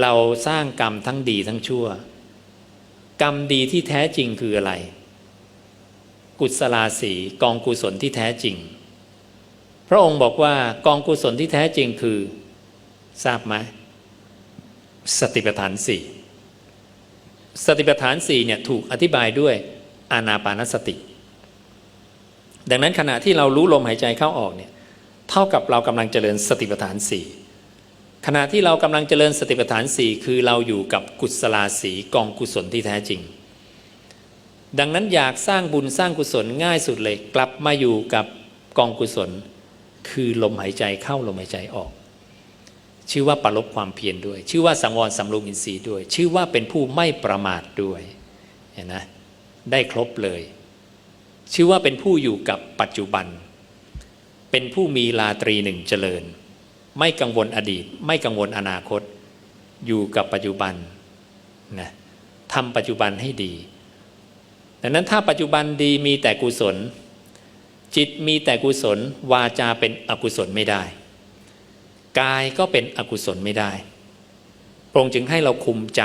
เราสร้างกรรมทั้งดีทั้งชั่ว กรรมดีที่แท้จริงคืออะไร กุศลาสีกองกุศลที่แท้จริง พระองค์บอกว่ากองกุศลที่แท้จริงคือ ทราบไหมสติปัฏฐานสี่สติปัฏฐานสี่เนี่ยถูกอธิบายด้วยอานาปานสติ ดังนั้นขณะที่เรารู้ลมหายใจเข้าออกเนี่ยเท่ากับเรากำลังเจริญสติปัฏฐานสี่ ขณะที่เรากำลังเจริญสติปัฏฐานสี่คือเราอยู่กับกุศลาสีกองกุศลที่แท้จริง ดังนั้นอยากสร้างบุญสร้างกุศลง่ายสุดเลย กลับมาอยู่กับกองกุศล คือลมหายใจเข้าลมหายใจออก ชื่อว่าปรลบความเพียรด้วย ชื่อว่าสังวรสำรวมอินทรีย์ด้วย ชื่อว่าเป็นผู้ไม่ประมาทด้วยเห็นนะได้ครบเลย ชื่อว่าเป็นผู้อยู่กับปัจจุบัน เป็นผู้มีลาตรีหนึ่งเจริญ ไม่กังวลอดีต ไม่กังวลอนาคต อยู่กับปัจจุบันนะทำปัจจุบันให้ดี ดังนั้นถ้าปัจจุบันดีมีแต่กุศล จิตมีแต่กุศล วาจาเป็นอกุศลไม่ได้ กายก็เป็นอกุศลไม่ได้พระองค์จึงให้เราคุมใจ